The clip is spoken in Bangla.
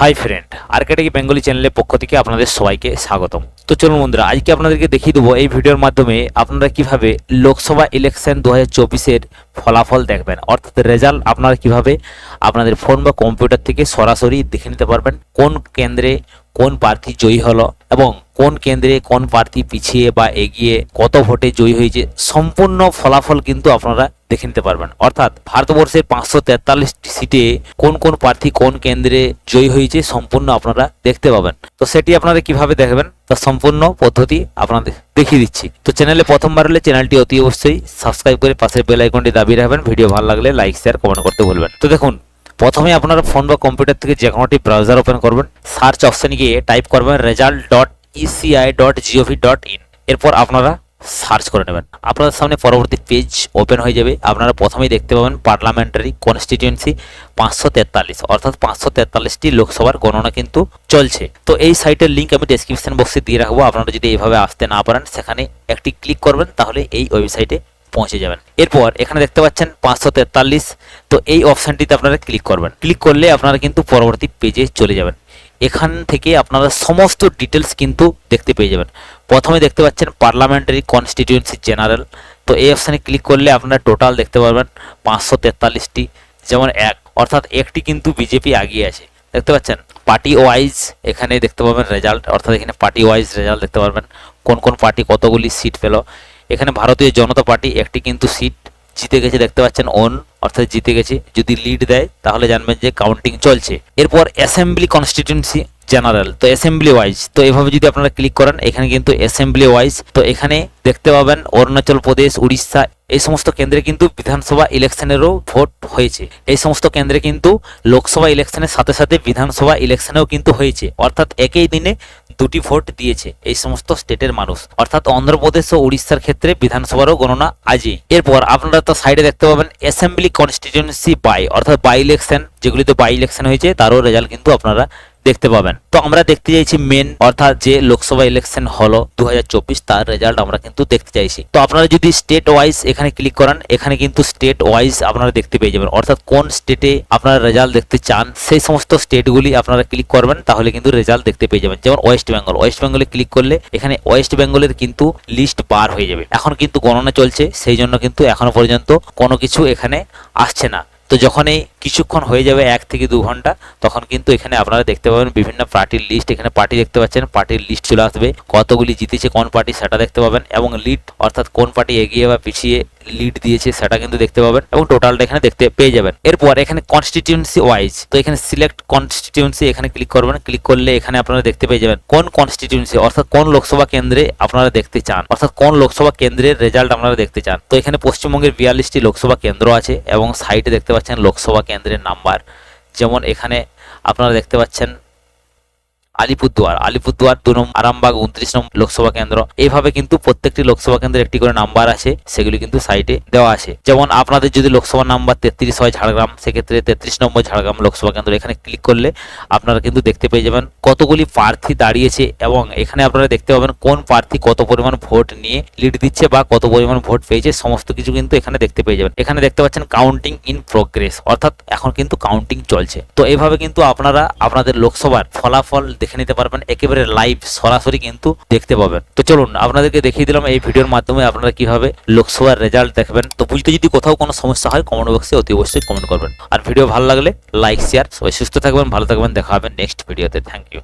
হাই ফ্রেন্ড আর্কেটিক বেঙ্গলি চ্যানেলের পক্ষ থেকে আপনাদের সবাইকে স্বাগতম। তো চলুন বন্ধুরা, আজকে আপনাদেরকে দেখিয়ে দেবো এই ভিডিওর মাধ্যমে আপনারা কীভাবে লোকসভা ইলেকশন দু হাজার ফলাফল দেখবেন। অর্থাৎ রেজাল্ট আপনারা কীভাবে আপনাদের ফোন বা কম্পিউটার থেকে সরাসরি দেখে নিতে পারবেন, কোন কেন্দ্রে কোন প্রার্থী জয়ী হলো এবং কোন কেন্দ্রে কোন প্রার্থী পিছিয়ে বা এগিয়ে কত ভোটে জয়ী হয়েছে, সম্পূর্ণ ফলাফল কিন্তু আপনারা দেখে নিতে পারবেন। অর্থাৎ ভারতবর্ষের পাঁচশো তেতাল্লিশটি সিটে কোন কোন প্রার্থী কোন কেন্দ্রে জয়ী হয়েছে, সম্পূর্ণ আপনারা দেখতে পাবেন। তো সেটি আপনারা কীভাবে দেখবেন তার সম্পূর্ণ পদ্ধতি আপনাদের দেখিয়ে দিচ্ছি। তো চ্যানেলে প্রথমবার হলে চ্যানেলটি অতি অবশ্যই সাবস্ক্রাইব করে পাশের বেল আইকনটি দাবিয়ে রাখবেন। ভিডিও ভালো লাগলে লাইক শেয়ার কমেন্ট করতে ভুলবেন তো দেখুন, প্রথমে আপনারা ফোন বা কম্পিউটার থেকে যে কোনোটি ব্রাউজার ওপেন করবেন। সার্চ অপশনে গিয়ে টাইপ করবেন result dot ECI dot GOV dot in এরপর আপনারা সার্চ করে নেবেন। আপনাদের সামনে পরবর্তী পেজ ওপেন হয়ে যাবে। আপনারা প্রথমেই দেখতে পাবেন পার্লামেন্টারি কনস্টিটিউয়েন্সি পাঁচশো তেতাল্লিশ। অর্থাৎ পাঁচশো তেতাল্লিশটি লোকসভার গণনা কিন্তু চলছে। তো এই সাইটের লিঙ্ক আমি ডেসক্রিপশন বক্সে দিয়ে রাখব। আপনারা যদি এইভাবে আসতে না পারেন, সেখানে একটি ক্লিক করবেন, তাহলে এই ওয়েবসাইটে পৌঁছে যাবেন। এরপর এখানে দেখতে পাচ্ছেন পাঁচশো তেতাল্লিশ। তো এই অপশানটিতে আপনারা ক্লিক করবেন। ক্লিক করলে আপনারা কিন্তু পরবর্তী পেজে চলে যাবেন। এখান থেকে আপনারা সমস্ত ডিটেলস কিন্তু দেখতে পেয়ে যাবেন। প্রথমে দেখতে পাচ্ছেন পার্লামেন্টারি কনস্টিটিউয়েন্সি জেনারেল তো এই অপশানে ক্লিক করলে আপনারা টোটাল দেখতে পারবেন পাঁচশো তেতাল্লিশটি, যেমন এক। অর্থাৎ একটি কিন্তু বিজেপি আগিয়ে আছে। দেখতে পাচ্ছেন? পার্টি ওয়াইজ এখানে দেখতে পাবেন রেজাল্ট অর্থাৎ এখানে পার্টি ওয়াইজ রেজাল্ট দেখতে পারবেন। কোন কোন পার্টি কতগুলি সিট পেল। এখানে ভারতীয় জনতা পার্টি একটি কিন্তু সিট জিতে গেছে দেখতে পাচ্ছেন ওন অর্থাৎ জিতে গেছে। যদি লিড দেয়, তাহলে জানবেন যে কাউন্টিং চলছে। এরপর অ্যাসেম্বলি কনস্টিটিউন্সি জেনারেল তো অ্যাসেম্বলি ওয়াইজ তো এভাবে যদি আপনারা ক্লিক করেন, এখানে কিন্তু অ্যাসেম্বলি ওয়াইজ তো এখানে দেখতে পাবেন অরুণাচল প্রদেশ, উড়িষ্যা, এই সমস্ত কেন্দ্রে কিন্তু বিধানসভা ইলেকশনেরও ভোট হয়েছে। এই সমস্ত কেন্দ্রে কিন্তু লোকসভা ইলেকশনের সাথে সাথে বিধানসভা ইলেকশনেও কিন্তু হয়েছে। অর্থাৎ একই দিনে দুটি ভোট দিয়েছে এই সমস্ত স্টেটের মানুষ। অর্থাৎ অন্ধ্রপ্রদেশ ও উড়িষ্যার ক্ষেত্রে বিধানসভারও গণনা আজই। এরপর আপনারা তো সাইডে দেখতে পাবেন অ্যাসেম্বলি কনস্টিটিউয়েন্সি বাই অর্থাৎ বাই ইলেকশন যেগুলিতে বাই ইলেকশন হয়েছে, তারও রেজাল্ট কিন্তু আপনারা দেখতে পাবেন। তো আমরা দেখতে চাইছি মেন অর্থাৎ যে লোকসভা ইলেকশন হলো দু হাজার চব্বিশ, তার রেজাল্ট আমরা কিন্তু দেখতে চাইছি। তো আপনারা যদি স্টেট ওয়াইজ এখানে ক্লিক করেন, এখানে কিন্তু স্টেট ওয়াইজ আপনারা দেখতে পেয়ে যাবেন। অর্থাৎ কোন স্টেটে আপনারা রেজাল্ট দেখতে চান, সেই সমস্ত স্টেটগুলি আপনারা ক্লিক করবেন, তাহলে কিন্তু রেজাল্ট দেখতে পেয়ে যাবেন। যেমন ওয়েস্ট বেঙ্গল ওয়েস্ট বেঙ্গলে ক্লিক করলে এখানে ওয়েস্ট বেঙ্গলের কিন্তু লিস্ট বার হয়ে যাবে। এখন কিন্তু গণনা চলছে, সেই জন্য কিন্তু এখনও পর্যন্ত কোনো কিছু এখানে আসছে না। তো যখন এই কিছুক্ষণ হয়ে যাবে এক থেকে দু ঘণ্টা, তখন কিন্তু এখানে আপনারা দেখতে পাবেন বিভিন্ন পার্টির লিস্ট এখানে পার্টি দেখতে পাচ্ছেন পার্টির লিস্ট চলে আসবে, কতগুলি জিতেছে, কোন পার্টি সেটা দেখতে পাবেন, এবং লিড অর্থাৎ কোন পার্টি এগিয়ে বা পিছিয়ে লিড দিয়েছে সেটা কিন্তু দেখতে পাবেন, এবং টোটালটা এখানে দেখতে পেয়ে যাবেন। এরপর এখানে কনস্টিটিউন্সি ওয়াইজ তো এখানে সিলেক্ট কনস্টিটিউন্সি এখানে ক্লিক করবেন ক্লিক করলে এখানে আপনারা দেখতে পেয়ে যাবেন কোন কনস্টিটিউন্সি অর্থাৎ কোন লোকসভা কেন্দ্রে আপনারা দেখতে চান, অর্থাৎ কোন লোকসভা কেন্দ্রের রেজাল্ট আপনারা দেখতে চান। তো এখানে পশ্চিমবঙ্গের বিয়াল্লিশটি লোকসভা কেন্দ্র আছে, এবং সাইটে দেখতে পাচ্ছেন লোকসভা কেন্দ্রের নাম্বার। যেমন এখানে আপনারা দেখতে পাচ্ছেন আলিপুরদুয়ার। আলিপুরদুয়ার দু নম্বর আরামবাগ উনত্রিশ নম্বর লোকসভা কেন্দ্র। এইভাবে কিন্তু প্রত্যেকটি লোকসভা কেন্দ্রের একটি করে নাম্বার আছে সেগুলি কিন্তু সাইটে দেওয়া আছে যেমন আপনাদের যদি লোকসভা নাম্বার তেত্রিশ হয় ঝাড়গ্রাম, সেক্ষেত্রে তেত্রিশ নম্বর ঝাড়গ্রাম লোকসভা কেন্দ্র এখানে ক্লিক করলে আপনারা কিন্তু দেখতে পেয়ে যাবেন কতগুলি প্রার্থী দাঁড়িয়েছে এবং এখানে আপনারা দেখতে পাবেন কোন প্রার্থী কত পরিমাণ ভোট নিয়ে লিড দিচ্ছে বা কত পরিমাণ ভোট পেয়েছে, সমস্ত কিছু কিন্তু এখানে দেখতে পেয়ে যাবেন। এখানে দেখতে পাচ্ছেন কাউন্টিং ইন প্রোগ্রেস অর্থাৎ এখন কিন্তু কাউন্টিং চলছে। তো এইভাবে কিন্তু আপনারা আপনাদের লোকসভার ফলাফল দেখে নিতে পারবেন। একেবারে লাইভ সরাসরি কিন্তু দেখতে পাবেন। তো চলুন, আপনাদেরকে দেখিয়ে দিলাম এই ভিডিওর মাধ্যমে আপনারা কীভাবে লোকসভার রেজাল্ট দেখবেন। তো বুঝতে যদি কোথাও কোনো সমস্যা হয় কমেন্ট বক্সে অতি অবশ্যই কমেন্ট করবেন। আর ভিডিও ভালো লাগলে লাইক শেয়ার সবাই সুস্থ থাকবেন, ভালো থাকবেন, দেখা হবে নেক্সট ভিডিওতে থ্যাংক ইউ